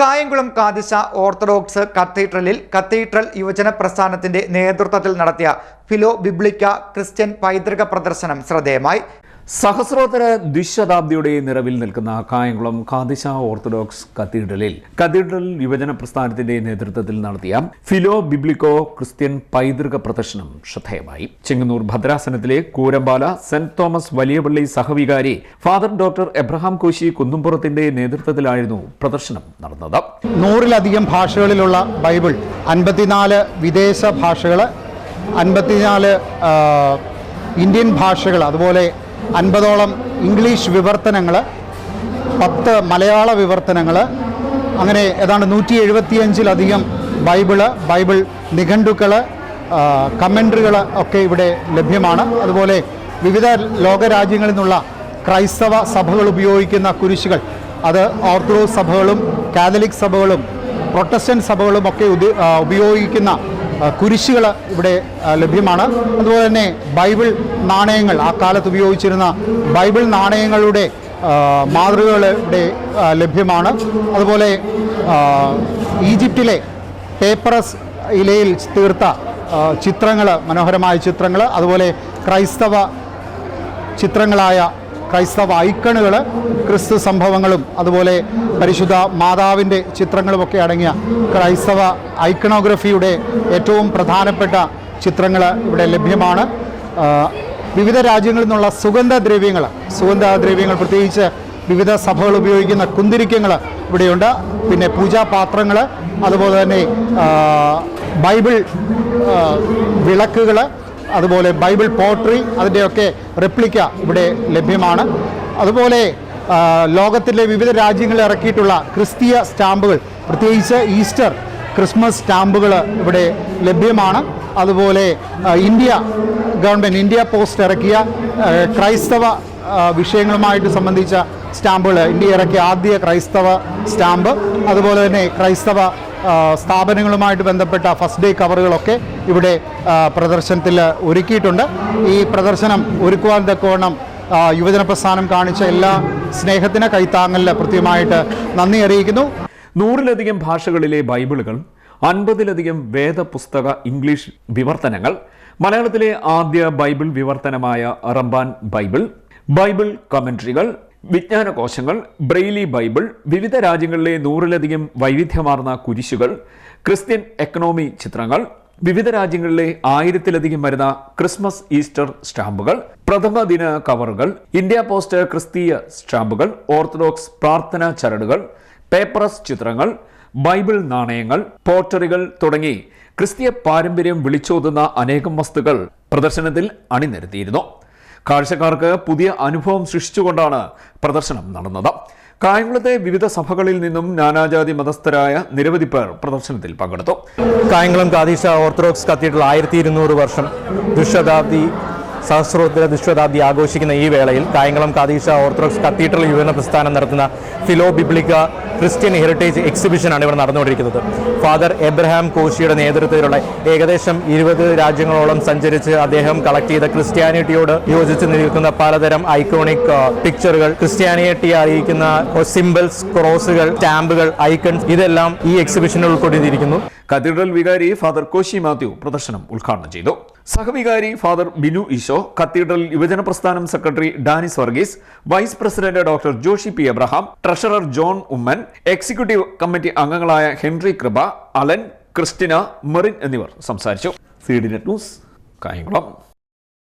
Kayamkulam Kadeesha Orthodox കത്തീഡ്രലിൽ cathedral യുവജന പ്രസ്ഥാനത്തിന്റെ നേതൃത്വത്തിൽ നടത്തിയ ഫിലോ ബിബ്ലിക്ക ക്രിസ്ത്യൻ പൈതൃക പ്രദർശനം ശ്രദ്ധേയമായി. സഹസ്രോത്തര ദ്വിശതാബ്ദിയുടെ നിറവിൽ നിൽക്കുന്ന കായംകുളം കാദിശ ഓർത്തഡോക്സ് കത്തീഡ്രലിൽ കത്തീഡ്രൽ യുവജന പ്രസ്ഥാനത്തിന്റെ നേതൃത്വത്തിൽ നടത്തിയ ഫിലോ ബിബ്ലിക്കോ ക്രിസ്ത്യൻ പൈതൃക പ്രദർശനം ശ്രദ്ധേയമായി. ചെങ്ങന്നൂർ ഭദ്രാസനത്തിലെ കൂരമ്പാല സെന്റ് തോമസ് വലിയപള്ളി സഹവികാരി ഫാദർ ഡോക്ടർ എബ്രഹാം കോശി കുന്നുംപുറത്തിന്റെ നേതൃത്വത്തിലായിരുന്നു പ്രദർശനം നടന്നത്. നൂറിലധികം ഭാഷകളിലുള്ള ബൈബിൾ അൻപത്തിനാല് വിദേശ ഭാഷകൾ അൻപത്തിനാല് ഇന്ത്യൻ ഭാഷകൾ അതുപോലെ അൻപതോളം ഇംഗ്ലീഷ് വിവർത്തനങ്ങൾ പത്ത് മലയാള വിവർത്തനങ്ങൾ അങ്ങനെ ഏതാണ്ട് നൂറ്റി എഴുപത്തിയഞ്ചിലധികം ബൈബിൾ ബൈബിൾ നിഘണ്ടുക്കൾ കമൻട്രികൾ ഒക്കെ ഇവിടെ ലഭ്യമാണ്. അതുപോലെ വിവിധ ലോകരാജ്യങ്ങളിൽ നിന്നുള്ള ക്രൈസ്തവ സഭകൾ ഉപയോഗിക്കുന്ന കുരിശുകൾ അത് ഓർത്തഡോക്സ് സഭകളും കാതലിക് സഭകളും പ്രൊട്ടസ്റ്റന്റ് സഭകളും ഒക്കെ ഉപയോഗിക്കുന്ന കുരിശുകൾ ഇവിടെ ലഭ്യമാണ്. അതുപോലെ തന്നെ ബൈബിൾ നാണയങ്ങൾ ആ കാലത്ത് ഉപയോഗിച്ചിരുന്ന ബൈബിൾ നാണയങ്ങളുടെ മാതൃകകൾ ഇവിടെ ലഭ്യമാണ്. അതുപോലെ ഈജിപ്തിലെ പേപ്പറസ് ഇലയിൽ തീർത്ത ചിത്രങ്ങൾ മനോഹരമായ ചിത്രങ്ങൾ അതുപോലെ ക്രൈസ്തവ ചിത്രങ്ങളായ ക്രൈസ്തവ ഐക്കണുകൾ ക്രിസ്തു സംഭവങ്ങളും അതുപോലെ പരിശുദ്ധ മാതാവിന്റെ ചിത്രങ്ങളുമൊക്കെ അടങ്ങിയ ക്രൈസ്തവ ഐക്കണോഗ്രഫിയുടെ ഏറ്റവും പ്രധാനപ്പെട്ട ചിത്രങ്ങൾ ഇവിടെ ലഭ്യമാണ്. വിവിധ രാജ്യങ്ങളിൽ നിന്നുള്ള സുഗന്ധദ്രവ്യങ്ങൾ സുഗന്ധദ്രവ്യങ്ങൾ പ്രത്യേകിച്ച് വിവിധ സഭകൾ ഉപയോഗിക്കുന്ന കുന്തിരിക്കങ്ങൾ ഇവിടെയുണ്ട്. പിന്നെ പൂജാപാത്രങ്ങൾ അതുപോലെ തന്നെ ബൈബിൾ വിളക്കുകൾ അതുപോലെ ബൈബിൾ പോട്രി അതിന്റെയൊക്കെ റെപ്ലിക്ക ഇവിടെ ലഭ്യമാണ്. അതുപോലെ ലോകത്തിലെ വിവിധ രാജ്യങ്ങളിൽ ഇറക്കിയിട്ടുള്ള ക്രിസ്തീയ സ്റ്റാമ്പുകൾ പ്രത്യേകിച്ച് ഈസ്റ്റർ ക്രിസ്മസ് സ്റ്റാമ്പുകൾ ഇവിടെ ലഭ്യമാണ്. അതുപോലെ ഇന്ത്യ ഗവൺമെന്റ് ഇന്ത്യ പോസ്റ്റ് ഇറക്കിയ ക്രൈസ്തവ വിഷയങ്ങളുമായിട്ട് സംബന്ധിച്ച സ്റ്റാമ്പുകൾ ഇന്ത്യ ഇറക്കിയ ആദ്യ ക്രൈസ്തവ സ്റ്റാമ്പ്. അതുപോലെ തന്നെ ക്രൈസ്തവ സ്ഥാപനങ്ങളുമായിട്ട് ബന്ധപ്പെട്ട ഫസ്റ്റ് ഡേ കവറുകളൊക്കെ ഇവിടെ പ്രദർശനത്തിൽ ഒരുക്കിയിട്ടുണ്ട്. ഈ പ്രദർശനം ഒരുക്കുവാൻ തക്കവണ്ണം യുവജന പ്രസ്ഥാനം കാണിച്ച എല്ലാ സ്നേഹത്തിന് കൈത്താങ്ങലിൽ കൃത്യമായിട്ട് നന്ദി അറിയിക്കുന്നു. നൂറിലധികം ഭാഷകളിലെ ബൈബിളുകൾ അൻപതിലധികം വേദപുസ്തക ഇംഗ്ലീഷ് വിവർത്തനങ്ങൾ മലയാളത്തിലെ ആദ്യ ബൈബിൾ വിവർത്തനമായ റംബാൻ ബൈബിൾ ബൈബിൾ കമന്ററികൾ വിജ്ഞാനകോശങ്ങൾ ബ്രെയിലി ബൈബിൾ വിവിധ രാജ്യങ്ങളിലെ നൂറിലധികം വൈവിധ്യമാർന്ന കുരിശുകൾ ക്രിസ്ത്യൻ എക്കണോമി ചിത്രങ്ങൾ വിവിധ രാജ്യങ്ങളിലെ ആയിരത്തിലധികം വരുന്ന ക്രിസ്മസ് ഈസ്റ്റർ സ്റ്റാമ്പുകൾ പ്രഥമ ദിന കവറുകൾ ഇന്ത്യ പോസ്റ്റ് ക്രിസ്തീയ സ്റ്റാമ്പുകൾ ഓർത്തഡോക്സ് പ്രാർത്ഥനാ ചരടുകൾ പേപ്പറസ് ചിത്രങ്ങൾ ബൈബിൾ നാണയങ്ങൾ പോട്ടറികൾ തുടങ്ങി ക്രിസ്തീയ പാരമ്പര്യം വിളിച്ചോതുന്ന അനേകം വസ്തുക്കൾ പ്രദർശനത്തിൽ അണിനിരത്തിയിരുന്നു. കാഴ്ചക്കാർക്ക് പുതിയ അനുഭവം സൃഷ്ടിച്ചുകൊണ്ടാണ് പ്രദർശനം നടന്നത്. കായംകുളത്തെ വിവിധ സഭകളിൽ നിന്നും നാനാജാതി മതസ്ഥരായ നിരവധി പേർ പ്രദർശനത്തിൽ പങ്കെടുത്തു. കായംകുളം കാതീശ ഓർത്തഡോക്സ് കത്തീഡ്രൽ ആയിരത്തി ഇരുന്നൂറ് വർഷം ദുഷ്ടതാബ്ദി സഹസ്രോത്തര ദുഷ്ടതാബ്ദി ആഘോഷിക്കുന്ന ഈ വേളയിൽ കായംകുളം കാതീശ ഓർത്തഡോക്സ് കത്തീഡ്രൽ യുവന പ്രസ്ഥാനം നടത്തുന്ന ഫിലോ ബിബ്ലിക്ക ക്രിസ്ത്യൻ ഹെറിറ്റേജ് എക്സിബിഷനാണ് ഇവിടെ നടന്നുകൊണ്ടിരിക്കുന്നത്. ഫാദർ എബ്രഹാം കോശിയുടെ നേതൃത്വത്തിലുള്ള ഏകദേശം ഇരുപത് രാജ്യങ്ങളോളം സഞ്ചരിച്ച് അദ്ദേഹം കളക്ട് ചെയ്ത ക്രിസ്ത്യാനിറ്റിയോട് യോജിച്ച് നിൽക്കുന്ന പലതരം ഐക്കോണിക് പിക്ചറുകൾ ക്രിസ്ത്യാനിറ്റി അറിയിക്കുന്ന സിംബൽസ് ക്രോസുകൾ സ്റ്റാമ്പുകൾ ഐക്കൺസ് ഇതെല്ലാം ഈ എക്സിബിഷനിൽ ഉൾക്കൊണ്ടിരിക്കുന്നു. കത്തീഡ്രൽ വികാരി ഫാദർ കോശി മാത്യു പ്രദർശനം ഉദ്ഘാടനം ചെയ്തു. സഹവികാരി ഫാദർ ബിനു ഈശോ കത്തീഡ്രൽ യുവജന പ്രസ്ഥാനം secretary Danis Varghese vice president doctor Joshy P Abraham treasurer John Oommen executive committee അംഗങ്ങളായ ഹെൻറി കൃപ അലൻ ക്രിസ്റ്റിന മെറിൻ എന്നിവർ സംസാരിച്ചു. C D net news Kayamkulam.